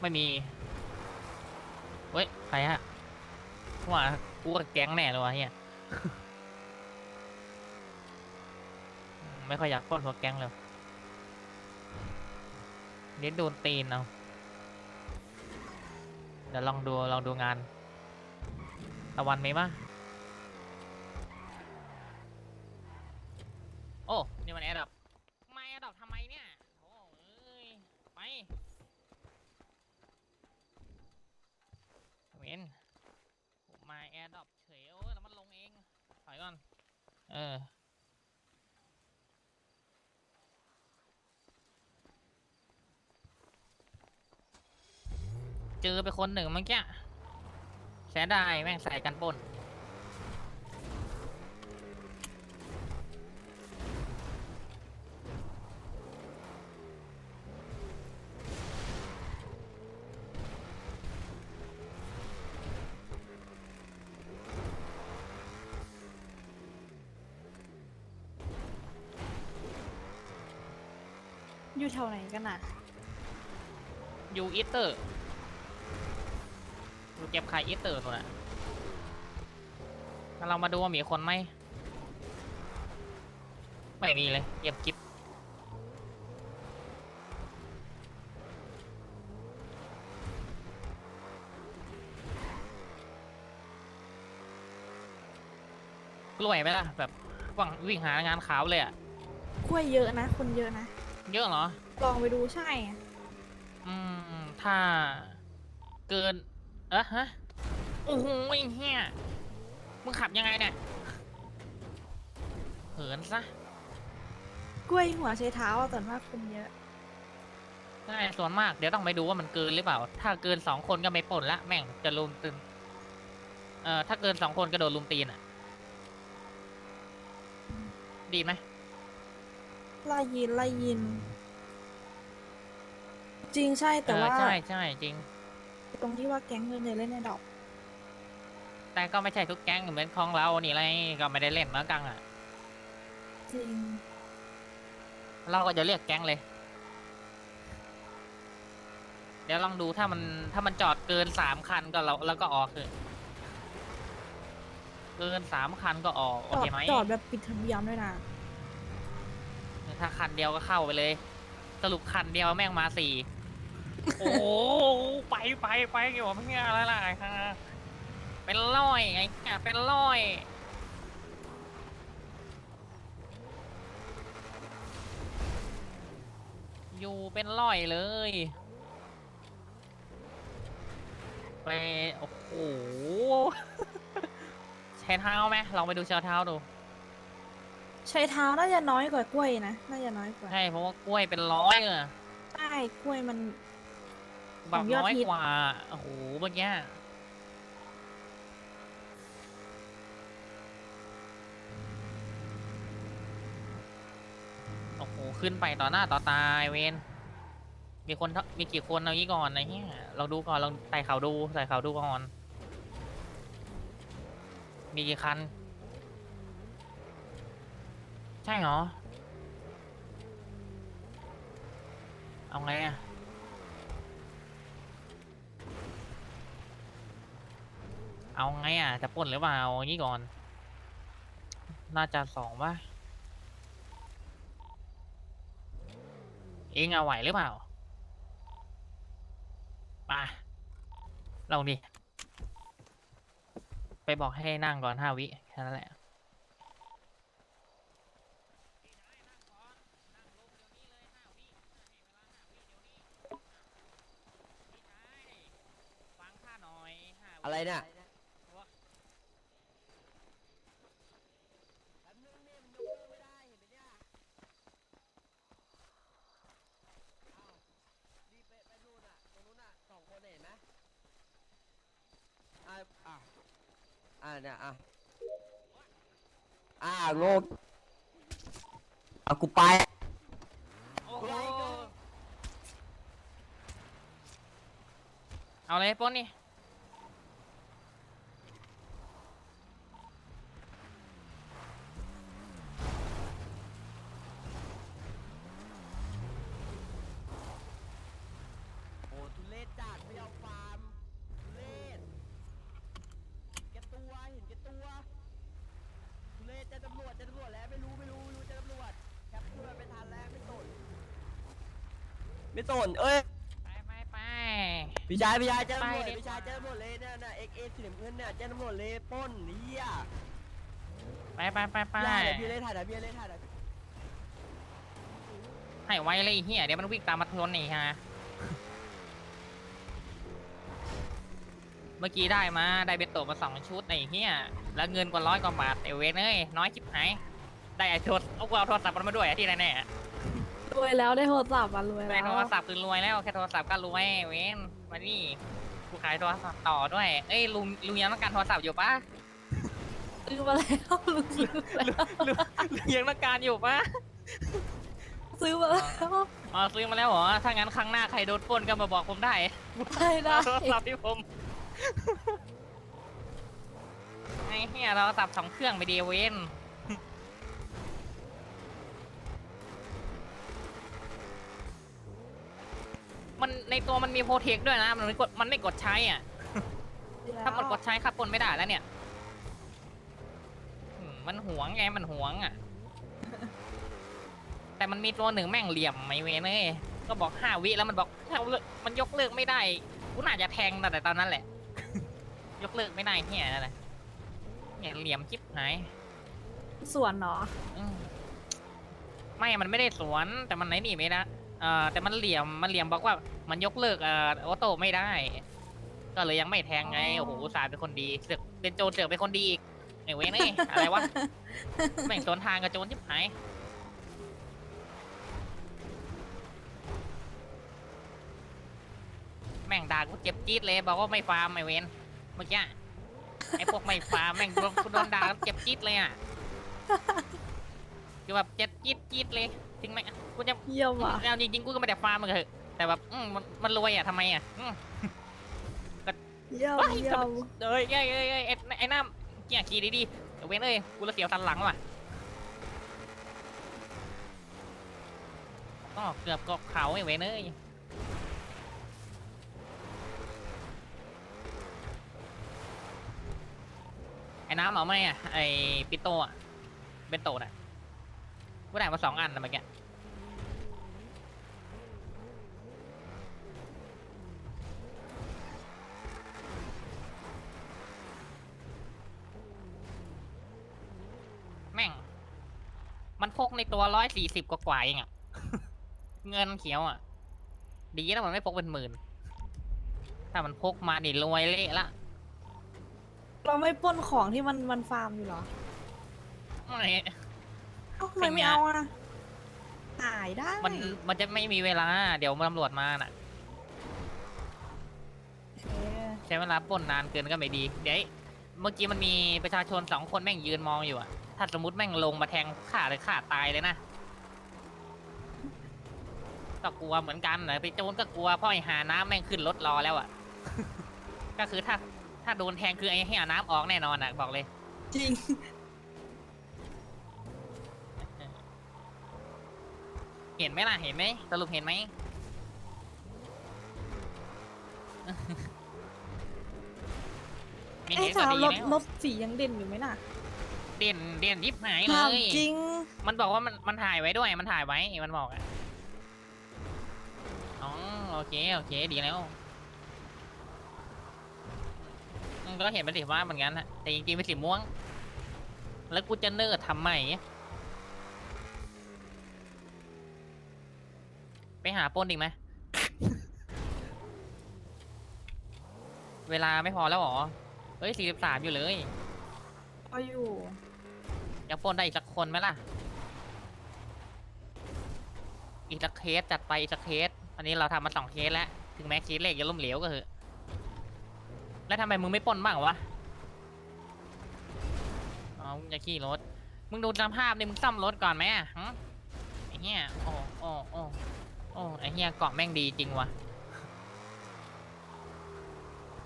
ไม่มีเฮ้ย ใครฮะว่ากูกับแก๊งแน่เลยวะเฮียไม่ค่อยอยากปล้นพวกแก๊งเลยเดี๋ยวโดนตีนเอา เดี๋ยวลองดู ลองดูงาน ตะวันมีมะโอ้ นี่มันแอดดับไม่แอดดับทำไมเนี่ย โอ้เอ้ย ไปเวนผมมาแอร์ดรอปเฉยโอ้ยแล้วมันลงเองถอยก่อน เออ เจอไปคนหนึ่งเมื่อกี้เสียดายแม่งใส่กันปล้น อยู่แถวไหนกันน่ะยูอีเตอร์ดูเก็บไข่อีเตอร์ตัวน่ะแล้วเรามาดูว่ามีคนไหม ไม่มีเลย เก็บกิบกล้วยไหมล่ะแบบว่างวิ่งหางานขาวเลยอะ กล้วยเยอะนะ คนเยอะนะ เยอะเหรอ ลองไปดูใช่อืม ถ้าเกิน เอะฮะ โอ้โหไอ้เฮียมึงขับยังไงเนี่ย เหินซะ กล้วยหัวใช้เท้าอะส่วนมากคนเยอะ ใช่ส่วนมากเดี๋ยวต้องไปดูว่ามันเกินหรือเปล่า ถ้าเกินสองคนก็ไม่ปล้นละแม่งจะลุมตึนเอ่อถ้าเกินสองคนก็โดนลุมตีนอะ ดีไหม ไล่ยินไล่ยิน จริงใช่แต่เออว่า ใช่ใช่จริง ตรงที่ว่าแก๊งเงินเนี่ยเล่นในดอก แต่ก็ไม่ใช่ทุกแก๊งเหมือนของเรานี่ไรก็ไม่ได้เล่นเหมือนกันอะ จริง เราก็จะเรียกแก๊งเลย เดี๋ยวลองดูถ้ามันถ้ามันจอดเกินสามคันก็เราแล้วก็ออกคือเกินสามคันก็ออก โอจอเคดไหมจอดแบบปิดทะเบียนด้วยนะ ถ้าคันเดียวก็เข้าไปเลย สรุปคันเดียวแม่งมาสี่โอ้โหไปไปไปเกี่ยวกับเพื่ออะไรล่ะฮะเป็นร้อยไอ้เหี้ยเป็นร้อยอยู่เป็นร้อยเลย ไปโอ้โหใช้เท้าไหมลองไปดูใช้เท้าดู ใช้เท้าน่าจะน้อยกว่ากล้วยนะ น่าจะน้อยกว่า ใช่เพราะว่ากล้วยเป็นร้อยอะใช่กล้วยมัน แบบของยอดน้อยฮิตกว่า โอ้โหเมื่อกี้โอ้โห ขึ้นไปต่อหน้าต่อตาไอ้เวนมีคนเท่ามีกี่คนเอางี้ก่อนนะเฮียเราดูก่อนเราใส่เขาดูใส่เขาดูก่อน มีกี่คันใช่เหรอ เอาไงอะเอาไงอะ จะปล้นหรือเปล่าเอางนี้ก่อน น่าจะสองป่ะเองเอาไหวหรือเปล่ามาลองดิ ไปบอกให้นั่งก่อนห้าวิ แค่นั้นแหละ ฟังข้าหน่อยห้าวิ อะไรเนี่ยอะตรงนู้นอะสองคนเห็นไหมอ่าอ่าเนี่ยอะอ่าโงกเอากูไปโอ้โหเอาเลยป้นนี่ โอ้ทุเรศจัด ไม่สนเอ้ยไปไปไป พี่ชายพี่ชายเจ้าไปตำรวจดิ พี่ชายเจ้าตำรวจเลยเนี่ยน่ะเอ็กเอ็กสีน้ำเงินเนี่ยเจ้าตำรวจเลยปล้นเฮียไปไปไปไปได้เดี๋ยวพี่เลยถ่ายเดี๋ยวพี่เลยถ่ายเดี๋ยวให้ไวเลยไอ้เฮียเดี๋ยวมันวิ่งตามมาทนนี่ฮะ เมื่อกี้ได้มาได้เบตโตมาสองชุดไอ้เฮียแล้วเงินกว่าร้อยกว่าบาทไอ้เวนเอ้ยน้อยชิบหายได้ไอ้โทรเอากูเอาโทรศัพท์มันมาด้วยอะที่แน่ๆอะ รวยแล้วได้โทรศัพท์อะรวยได้แล้วโทรศัพท์คือรวยแล้วแค่โทรศัพท์ก็รวยเวนมานี่กูขายโทรศัพท์ต่อด้วย เอ้ยลุงลุงยังต้องการโทรศัพท์อยู่ปะซื้อมาแล้วลุงซื้อมาแล้วลุงลุงยังต้องการอยู่ปะซื้อมาแล้วอ๋อซื้อมาแล้วเหรอถ้างั้นครั้งหน้าใครโดนปล้นก็มาบอกผมได้ได้ได้เอาโทรศัพท์ที่ผมไอ้เหี้ยเราสับสองเครื่องไปดีเวน มันในตัวมันมีโปรเทคด้วยนะ มันไม่กดมันไม่กดใช้อะ ถ้ามันกดใช้ขับปนไม่ได้แล้วเนี่ยอืมมันหวงไงมันหวงอะ แต่มันมีตัวหนึ่งแม่งเหลี่ยมไม่เวนเอ้ยก็บอกห้าวิแล้วมันบอกถ้าเลิกมันยกเลิกไม่ได้กูน่าจะแทงแต่ตอนนั้นแหละ ยกเลิกไม่ได้เฮียนั่นแหละเนี่ยเหลี่ยมจิ๊บหายส่วนเนาะอืมไม่ มันไม่ได้สวนแต่มันไหนนี่ไม่ได้ เอ่อแต่มันเหลี่ยมมันเหลี่ยมบอกว่ามันยกเลิกเอ่อออโต้ไม่ได้ ก็เลยยังไม่แทงไงโอ้โหอุตสาห์เป็นคนดีเสือกเป็นโจรเสือกเป็นคนดีอีกไอ้เว้ยนี่อะไรวะแม่งสวนทางกับโจรจิ๊บหายแม่งด่ากูเจ็บจี๊ดเลยบอกว่าไม่ฟาร์มไอ้เวนเมื่อกี้ไอ้พวกไม่ฟาร์มแม่งโดนโดนด่ากันเจ็บจี๊ดเลยอะคือแบบเจ็บจี๊ดจี๊ดเลย ถึงแม้กูจะเยี่ยมอะเอาจริงๆกูก็ไม่ได้ฟาร์มมันเถอะแต่แบบอืมมันมันรวยอะทำไมอะอืมเยี่ยมเฮ้ยเยี่ยมเอ้ยเอ้ยเอ้ยเอ้ยไอ้ไอ้น้ำเกี่ยขี่ดีๆเดี๋ยวเว้นเอ้ยกูละเสียวสันหลังว่ะก็เกือบเกาะเขาไอ้เว้นเอ้ยไอ้น้ำเอาไหมอะไอ้ปิโตอะเบนโตน่ะ กูได้มาสองอันนะเมื่อกี้แม่ง มันพกในตัวร้อยสี่สิบกว่าๆเองอะเงินเขียวอะดีนะมันไม่พกเป็นหมื่น ถ้ามันพกมานี่รวยเละละ เราไม่ปล้นของที่มันมันฟาร์มอยู่เหรอ ไม่ เอ้าทำไมไม่เอาอะหายได้มันมันจะไม่มีเวลา เดี๋ยวตำรวจมาน่ะ เอ๊ะใช้เวลาปล้นนานเกินก็ไม่ดี เดี๋ยวเมื่อกี้มันมีประชาชนสองคนแม่งยืนมองอยู่อะถ้าสมมติแม่งลงมาแทงข่าเลยข่าตายเลยนะก็กลัวเหมือนกันนะไปโจรก็กลัวเพราะไอ้หาน้ำแม่งขึ้นรถรอแล้วอะ ก็คือถ้าถ้าโดนแทงคือไอ้ให้หาน้ำออกแน่นอนอะบอกเลย จริง เห็นไหมล่ะ เห็นไหมสรุปเห็นไหม ไม่ไอ้เห็นก็ถามดีรถแล้วรถสียังเด่นอยู่ไหมน่ะเด่นเด่นยิบหายเลถามย จริง มันบอกว่ามันมันถ่ายไว้ด้วย มันถ่ายไว้มันบอกอะอ๋อโอเคโอเคดีแล้วอืมก็เห็นเป็นสีฟ้าเหมือนกันฮะแต่จริงๆเป็นสีม่วง แล้วกูจะเนิร์ดทำไม หาปล้นอีกไหม เวลาไม่พอแล้วเหรอ เฮ้ยสี่สิบสามอยู่เลย เอาอยู่ ยังปล้นได้อีกสักคนไหมล่ะ อีกสักเคสจัดไปอีกสักเคส อันนี้เราทำมาสองเคสแล้ว ถึงแม้เคสเล็กจะล้มเหลวก็เถอะ แล้วทำไมมึงไม่ปล้นบ้างวะอ๋อมึงจะขี่รถ มึงดูสภาพนี่มึงซ่อมรถก่อนไหมอะฮะไอ้เหี้ยโอ้โอ้โอ้โอ้ไอเหี้ยเกาะแม่งดีจริงวะ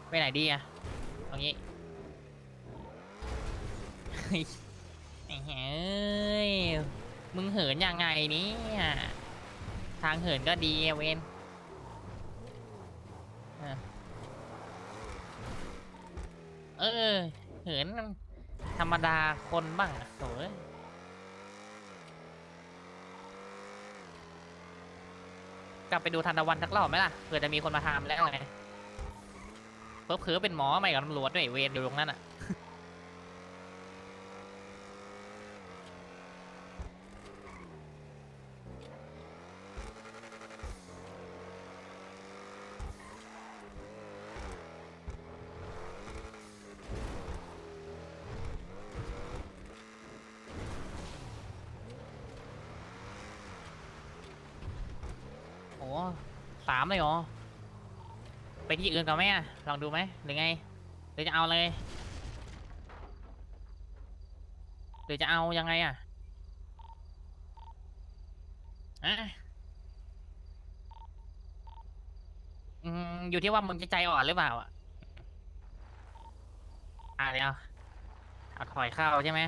ไปไหนดีอะตรงนี้ไอ้เฮ้ยมึงเหินยังไงนี่ทางเหินก็ดีเวนเออ เหินธรรมดาคนบ้างอะโถเอ้ย กลับไปดูทันตะวันสักรอบไหมล่ะเผื่อจะมีคนมาทำแล้วไงเพิ่มเคือเป็นหมอใหม่กับตำรวจด้วยเวรอยู่ตรงนั้นอะ สามเลยเหรอ ไปที่อื่นก่อนไหมอะลองดูไหมหรือไง หรือจะเอาเลย หรือจะเอายังไงอะอะอืมอยู่ที่ว่ามึงจะใจอ่อนหรือเปล่าอะอะเดี๋ยวเอาถอยเข้าใช่ไหม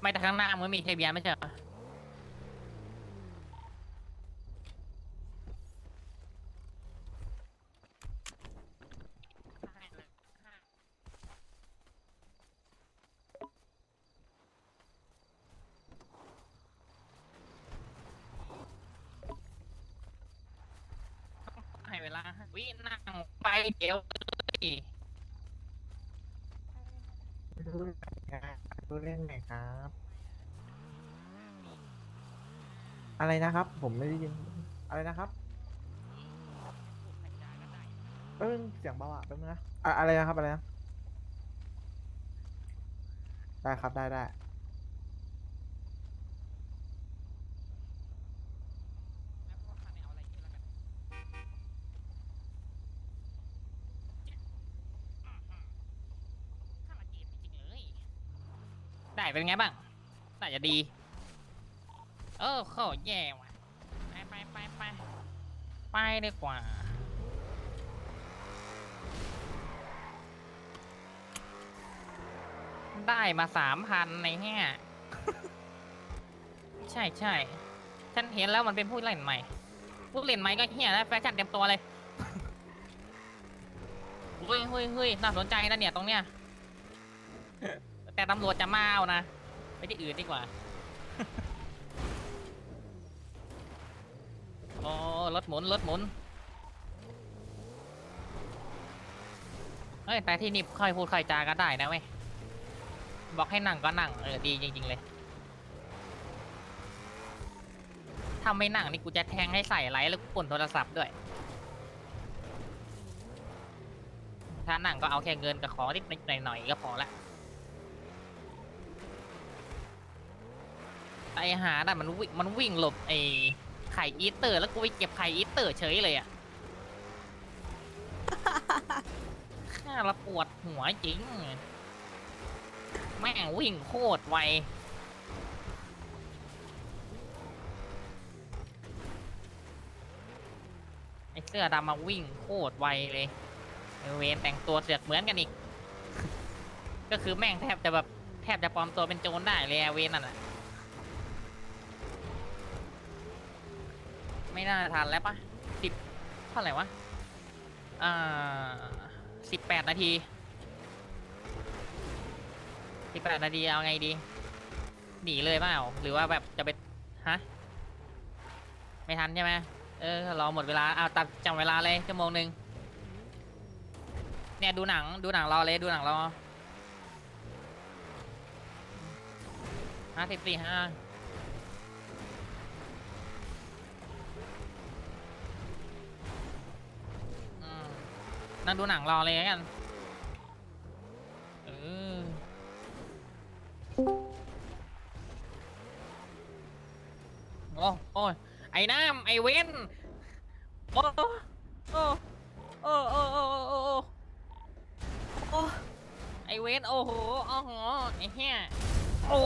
ไม่แต่ข้างหน้ามึงมีเทเบียนไม่ใช่เหรอ ให้เวลา สั่งไปเดี๋ยวเลยรู้เรื่องไหนครับรู้เรื่องไหนครับ อะไรนะครับ ผมไม่ได้ยิน อะไรนะครับแป๊บนึงเสียงเบาอะแป๊บนึงนะอะอะไรนะครับ อะไรนะ ได้ครับ ได้ได้ ได้ เป็นไงบ้าง น่าจะดี เออเข้าแย่ว่ะ ไปไปไปไปไปดีกว่าได้มาสามพันในแง่ใช่ใช่ ฉันเห็นแล้วมันเป็นผู้เล่นใหม่ ผู้เล่นใหม่ก็เฮียแล้วแฟชั่นเต็มตัวเลยเฮ้ยเฮ้ยเฮ้ยน่าสนใจนะเนี่ยตรงเนี้ย แต่ตำรวจจะมาเอานะ ไปที่อื่นดีกว่า โอ้รถหมุนรถหมุน เฮ้ย แต่ที่นี่ค่อยพูดค่อยจากันได้นะเว้ย บอกให้นั่งก็นั่ง เออ ดีจริง ๆ เลย ถ้าไม่นั่งนี่กูจะแทงให้ใส่ไลแล้วกูปนโทรศัพท์ด้วยถ้านั่งก็เอาแค่เงินกับของนิดหน่อยๆก็พอละ ไอหาน่ะมันวิ่งมันวิ่งหลบไอไข่อีสเตอร์แล้วกูไปเก็บไข่อีสเตอร์เฉยเลยอะ ข้าละปวดหัวจริง แม่งวิ่งโคตรไว ไอเสื้อดำมาวิ่งโคตรไวเลยไอ้เวนแต่งตัวเสือกเหมือนกันอีก ก็คือแม่งแทบจะแบบแทบจะปลอมตัวเป็นโจรได้เลยอะเวนนั่นอะ ไม่น่าทันแล้วปะสิบเท่าไหร่วะอ่าสิบแปดนาทีสิบแปดนาทีเอาไงดี หนีเลยเปล่าหรือว่าแบบจะไปฮะไม่ทันใช่ไหมเออรอหมดเวลาเอาตัดจำเวลาเลยชั่วโมงหนึ่งเนี่ยดูหนังดูหนังรอเลยดูหนังรอห้าสิบสี่ห้า นั่งดูหนังรอเลยกัน เออ โอ้โอ้ยไอ้น้ำไอ้เว้น โอ้ โอ้ โอ้ โอ้ โอ้ โอ้โอ้ไอ้เวนโอ้โหโอ้โหไอ้เหี้ยโอ้